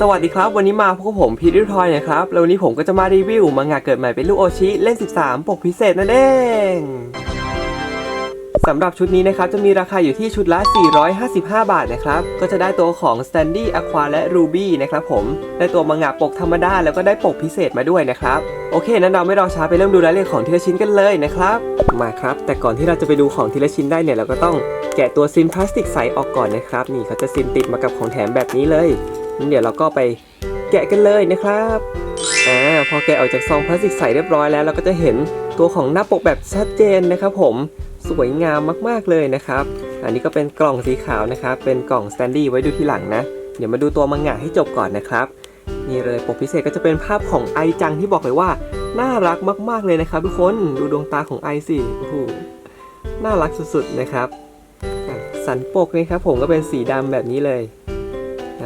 สวัสดีครับ วันนี้มาพบกับผมพีทริทอยนะครับแล้ววันนี้ผมก็จะมารีวิวมังงะเกิดใหม่เป็นลูกโอชิเล่น 13 ปกพิเศษนั่นเองสำหรับชุดนี้นะครับจะมีราคาอยู่ที่ชุดละ 455 บาทนะครับ ก็จะได้ตัวของ Standy Aqua และ Ruby นะครับผมได้ตัวมังงะปกธรรมดาแล้วก็ได้ปกพิเศษมาด้วยนะครับ โอเค นั้นเราไม่รอช้าไปเริ่มดูรายละเอียดของทีละชิ้นกันเลยนะครับ มาครับ แต่ก่อนที่เราจะไปดูของทีละชิ้นได้เนี่ยเราก็ต้องแกะตัวซิมพลาสติกใสออกก่อนนะครับ นี่เขาจะซิมติดมากับของแถมแบบนี้เลย งั้นเดี๋ยวเราก็ไปแกะกันเลยนะครับอ่าพอแกะออกจากซองพลาสติกใสเรียบร้อยแล้ว เราก็จะเห็นตัวของหน้าปกแบบชัดเจนนะครับ ผมสวยงามมากๆเลยนะครับ อันนี้ก็เป็นกล่องสีขาวนะครับ เป็นกล่องสแตนดี้ไว้ดูทีหลังนะ เดี๋ยวมาดูตัวมังงะให้จบก่อนนะครับนี่เลยปกพิเศษก็จะเป็นภาพของไอจังที่บอกเลยว่า น่ารักมากๆเลยนะครับ ทุกคนดูดวงตาของไอสิโอ้โหน่ารักสุดๆนะครับ สันปกนะครับผมก็เป็นสีดำแบบนี้เลย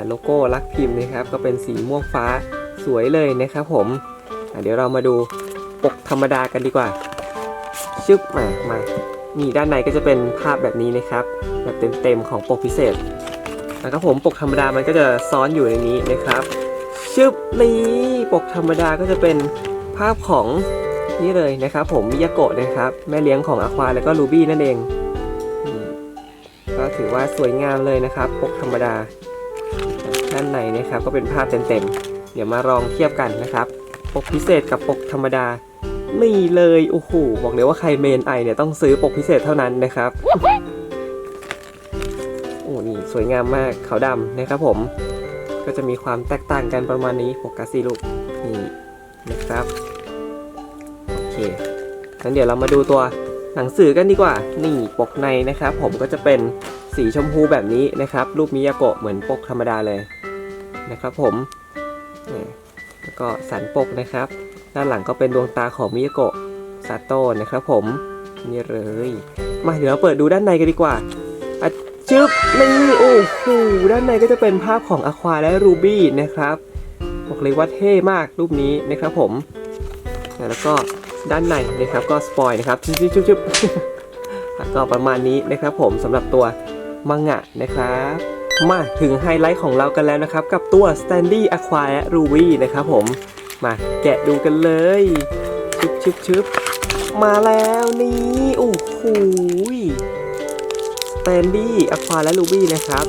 โลโก้รักพิมพ์นะครับ ก็เป็นสีม่วงฟ้าสวยเลยนะครับผมเดี๋ยวเรามาดูปกธรรมดากันดีกว่าชึบมามานี่ด้านในก็จะเป็นภาพแบบนี้นะครับ แบบเต็มๆของปกพิเศษนะครับผมปกธรรมดามันก็จะซ้อนอยู่ในนี้นะครับชึบนี่ปกธรรมดาก็จะเป็นภาพของนี่เลยนะครับ ผมมิยาโกะนะครับ แม่เลี้ยงของอควาแล้วก็รูบี้นั่นเองก็ถือว่าสวยงามเลยนะครับ ปกธรรมดา ด้านในนะครับก็เป็นภาพเต็มๆ เดี๋ยวมาลองเทียบกันนะครับ ปกพิเศษกับปกธรรมดา นี่เลยโอ้โหบอกเลยว่าใครเมนไอเนี่ยต้องซื้อปกพิเศษเท่านั้นนะครับโอ้นี่สวยงามมากขาวดำนะครับผม ก็จะมีความแตกต่างกันประมาณนี้โฟกัสสิลูกนี่นะครับโอเคงั้นเดี๋ยวเรามาดูตัวหนังสือกันดีกว่า นี่ปกในนะครับ ผมก็จะเป็นสีชมพูแบบนี้นะครับ รูปมิยาโกะเหมือนปกธรรมดาเลย นะครับผมนี่แล้วก็สันปกนะครับ ด้านหลังก็เป็นดวงตาของมิยโกะซาโต้นะครับผมนี่เลย มาเดี๋ยวเราเปิดดูด้านในกันดีกว่าชึบนี่โอ้โหด้านในก็จะเป็นภาพของอควาและรูบี้นะครับบอกเลยว่าเท่มากรูปนี้นะครับผม แล้วก็ด้านในนะครับก็สปอยนะครับชึบชึบชึบชึบแล้วก็ประมาณนี้นะครับผมสำหรับตัวมังงะนะครับ มาถึงไฮไลท์ของเรากันแล้วนะครับ กับตัว Standy Aqua และ Ruby นะครับผม มาแกะดูกันเลยชึบชึบชึบมาแล้วนี่โอ้โหสแตนดี้อควาและลูบี้นะครับ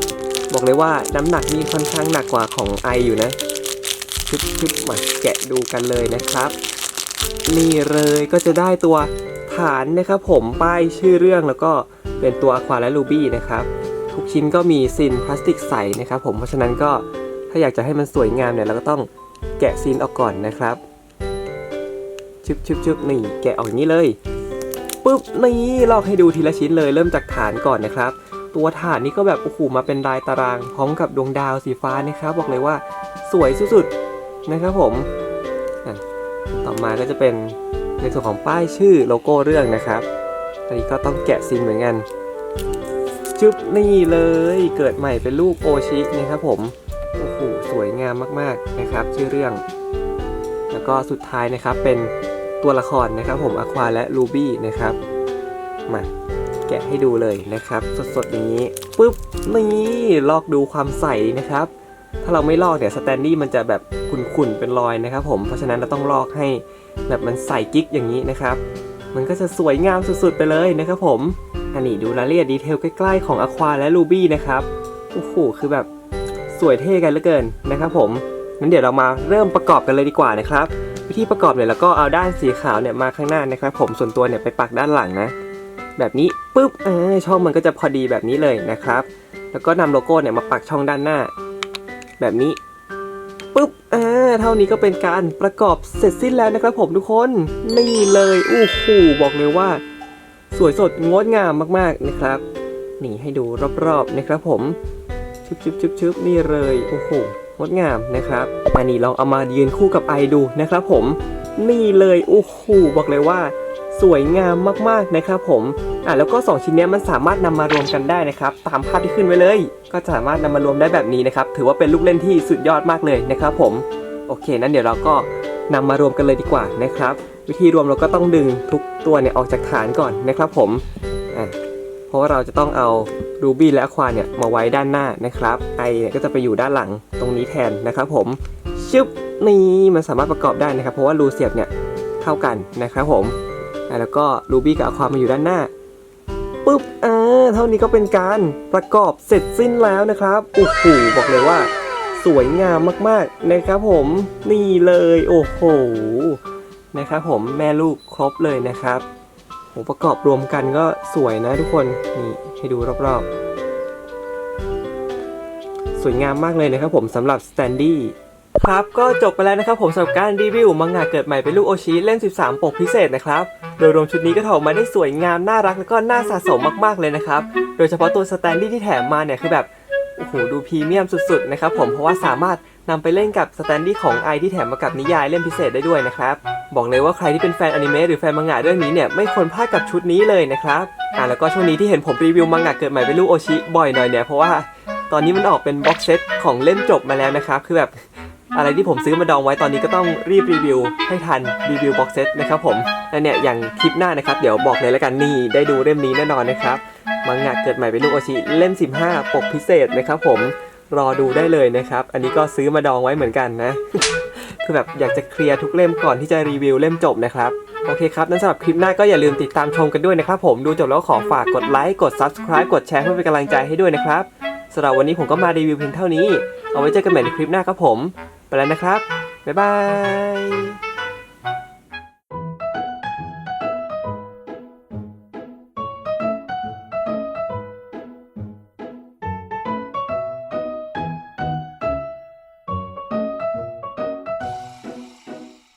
บอกเลยว่าน้ำหนักนี่ค่อนข้างหนักกว่าของไออยู่นะชึบชึบมาแกะดูกันเลยนะครับ นี่เลยก็จะได้ตัวฐานนะครับผมป้ายชื่อเรื่องแล้วก็เป็นตัวอควาและลูบี้นะครับ ทุกชิ้นก็มีซินพลาสติกใสนะครับผมเพราะฉะนั้นก็ถ้าอยากจะให้มันสวยงามเนี่ยเราก็ต้องแกะซินออกก่อนนะครับชึบชึบชึบนี่แกะออกอย่างนี้เลยปุ๊บนี่ลอกให้ดูทีละชิ้นเลยเริ่มจากฐานก่อนนะครับ ตัวฐานนี้ก็แบบโอ้โหมาเป็นลายตาราง พร้อมกับดวงดาวสีฟ้านะครับ บอกเลยว่าสวยสุดๆนะครับผมต่อมาก็จะเป็นในส่วนของป้ายชื่อโลโก้เรื่องนะครับ อันนี้ก็ต้องแกะซินเหมือนกัน จุ๊บนี่เลยเกิดใหม่เป็นลูกโอชินะครับผมโอ้โหสวยงามมากๆนะครับ ชื่อเรื่อง แล้วก็สุดท้ายนะครับเป็นตัวละครนะครับ ผมอควาและรูบี้นะครับมาแกะให้ดูเลยนะครับ สดๆอย่างนี้ปุ๊บนี่ลอกดูความใสนะครับ ถ้าเราไม่ลอกเนี่ยสแตนดี้มันจะแบบขุ่นๆเป็นรอยนะครับ ผมเพราะฉะนั้นเราต้องลอกให้แบบมันใสกิ๊กอย่างนี้นะครับ มันก็จะสวยงามสุดๆไปเลยนะครับผม อันนี้ดูรายละเอียดดีเทลใกล้ๆของอควาและรูบี้นะครับโอ้โหคือแบบสวยเท่กันเหลือเกินนะครับผมงั้นเดี๋ยวเรามาเริ่มประกอบกันเลยดีกว่านะครับ วิธีประกอบเนี่ยแล้วก็เอาด้านสีขาวเนี่ยมาข้างหน้านะครับ ผมส่วนตัวเนี่ยไปปักด้านหลังนะ แบบนี้ปุ๊บเออช่องมันก็จะพอดีแบบนี้เลยนะครับ แล้วก็นำโลโก้เนี่ยมาปักช่องด้านหน้า แบบนี้ปุ๊บอ่าเท่านี้ก็เป็นการประกอบเสร็จสิ้นแล้วนะครับ ผมทุกคนนี่เลยอู้หูบอกเลยว่า สวยสดงดงามมากๆนะครับ นี่ให้ดูรอบๆนะครับผมชุบชุบชุบชุบนี่เลยโอ้โหงดงามนะครับอันนี้ลองเอามายืนคู่กับไอดูนะครับผมนี่เลยโอ้โหบอกเลยว่า สวยงามมากๆนะครับผมอะแล้วก็ 2 ชิ้นนี้มันสามารถนำมารวมกันได้นะครับ ตามภาพที่ขึ้นไว้เลย ก็สามารถนำมารวมได้แบบนี้นะครับ ถือว่าเป็นลูกเล่นที่สุดยอดมากเลยนะครับผม โอเคนั้นเดี๋ยวเราก็นำมารวมกันเลยดีกว่านะครับ วิธีรวมเราก็ต้องดึงทุกตัวเนี่ยออกจากฐานก่อนนะครับผมเพราะว่าเราจะต้องเอารูบี้และอควาเนี่ยมาไว้ด้านหน้านะครับไอเนี่ยก็จะไปอยู่ด้านหลังตรงนี้แทนนะครับผมชึบนี่มันสามารถประกอบได้นะครับ เพราะว่ารูเสียบเนี่ยเท่ากันนะครับผมแล้วก็รูบี้กับอความาอยู่ด้านหน้าปุ๊บอ่าเท่านี้ก็เป็นการประกอบเสร็จสิ้นแล้วนะครับโอ้โหบอกเลยว่า สวยงามมากๆนะครับผมนี่เลยโอ้โห นะครับผมแม่ลูกครบเลยนะครับโหประกอบรวมกันก็สวยนะทุกคนนี่ให้ดูรอบๆ สวยงามมากเลยนะครับผมสำหรับสแตนดี้ครับก็จบไปแล้วนะครับผมสำหรับการรีวิวมังงะเกิดใหม่เป็นลูกโอชิเล่ม 13 ปกพิเศษนะครับ โดยรวมชุดนี้ก็ถออกมาได้สวยงามน่ารักแล้วก็น่าสะสมมากๆเลยนะครับ โดยเฉพาะตัวสแตนดี้ที่แถมมาเนี่ยคือแบบ โอ้โหดูพรีเมียมสุดๆนะครับผมเพราะว่าสามารถนำไปเล่นกับสแตนดี้ของไอที่แถมมากับนิยายเล่มพิเศษได้ด้วยนะครับ บอกเลยว่าใครที่เป็นแฟนอนิเมะหรือแฟนมังงะเรื่องนี้เนี่ยไม่ควรพลาดกับชุดนี้เลยนะครับอ่าแล้วก็ช่วงนี้ที่เห็นผมรีวิวมังงะเกิดใหม่เป็นลูกโอชิบ่อยหน่อยเนี่ยเพราะว่าตอนนี้มันออกเป็นบ็อกเซตของเล่มจบมาแล้วนะครับคือแบบอะไรที่ผมซื้อมาดองไว้ตอนนี้ก็ต้องรีบรีวิวให้ทันรีวิวบ็อกเซตนะครับผมและเนี่ยอย่างคลิปหน้านะครับ เดี๋ยวบอกเลยแล้วกันนี่ได้ดูเล่มนี้แน่นอนนะครับ มังงะเกิดใหม่เป็นลูกโอชิเล่ม 15 ปกพิเศษนะครับผมรอดูได้เลยนะครับ อันนี้ก็ซื้อมาดองไว้เหมือนกันนะ คือแบบอยากจะเคลียร์ทุกเล่มก่อนที่จะรีวิวเล่มจบนะครับโอเคครับ นั้นสำหรับคลิปหน้าก็อย่าลืมติดตามชมกันด้วยนะครับผมดูจบแล้วขอฝากกดไลค์ กด Subscribe กดแชร์เพื่อเป็นกำลังใจให้ด้วยนะครับสำหรับวันนี้ผมก็มารีวิวเพียงเท่านี้ เอาไว้เจอกันใหม่ในคลิปหน้าครับผม ไปแล้วนะครับ บ๊ายบาย